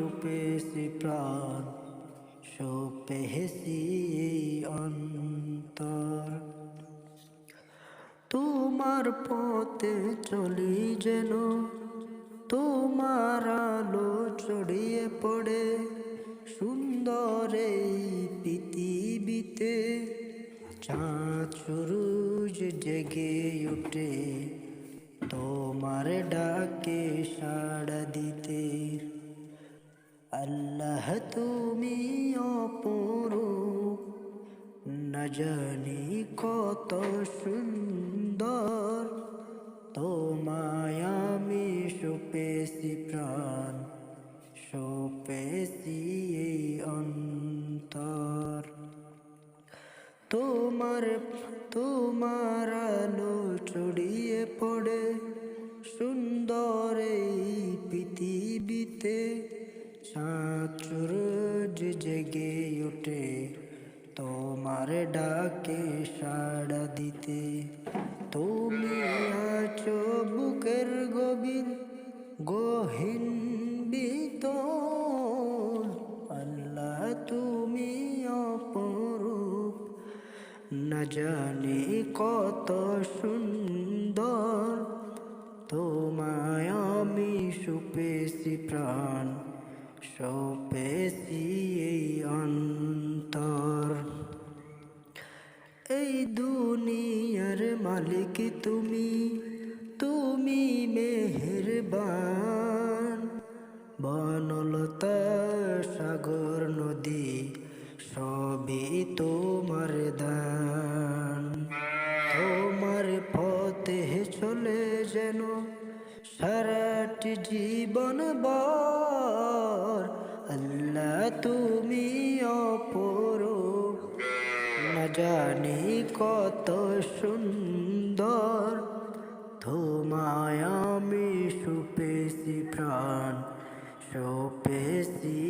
সুপেছি প্রাণ সুপেছি এই অন্তর। তোমার পথে চলি যেন, তোমার আলো ছড়িয়ে পড়ে, সুন্দর এই পৃথিবীতে। চাঁদ সূরজ জেগে উঠে, তোমার ডাকে সাড়া দিতে। না জানি কত সুন্দর। তোমায় আমি সুপেছি প্রাণ, সুপেছি এই অন্তর। তোমার তোমার আলো ছড়িয়ে পড়ে সুন্দর এই পৃথিবীতে চাঁদ ডাকে সাড়া দিতে। তুমি আছো বুকের গভীর, গহীন বিতল। আল্লাহ তুমি অপরূপ। না জানি কত সুন্দর। তোমায় আমি সুপেছি প্রাণ সুপেছি এই অন্তর। দুনিয়ার মালিক তুমি তুমি মেহেরবান। বনলতা সাগর নদী, সবই তোমার দান। তোমার পথে চলে যেন সারাটি জীবন বর আল্লাহ তুমি অপরূপ না জানি কত সুন্দর। তোমায় আমি সুপেশি প্রাণ সুপেশি